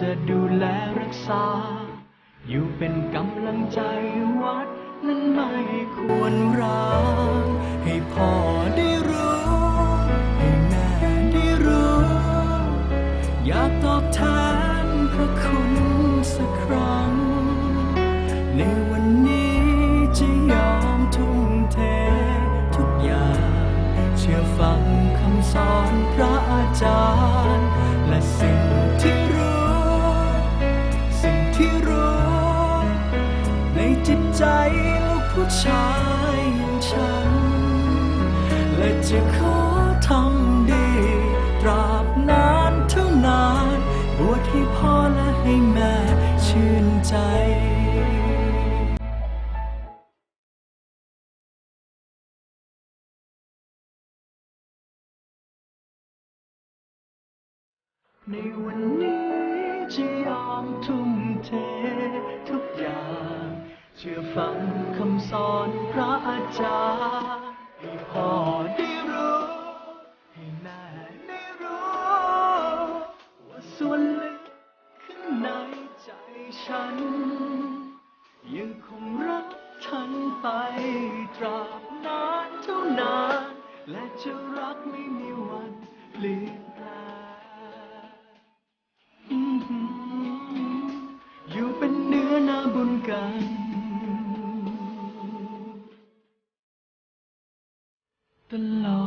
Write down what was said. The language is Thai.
จะดูแลรักษา อยู่เป็นกำลังใจวัดนั้นไม่ควรร้างให้พ่อได้รู้ ให้แม่ได้รู้ อยากตอบแทนพระคุณสักครั้ง ในวัน จิตใจลูกผู้ชายอย่างฉัน และจะขอทำดี ตราบนานเท่านาน บวชให้พ่อและให้แม่ชื่นใจในวันนี้จะยอมทุ่มเททุกอย่าง เชื่อฟังคำสอนพระอาจารย์ให้พ่อได้รู้ ให้แม่ได้รู้ ว่าส่วนลึกข้างในใจฉัน ยังคงรักฉันไปตราบนานเท่านาน และจะรักไม่มีวันเปลี่ยนแปลง below.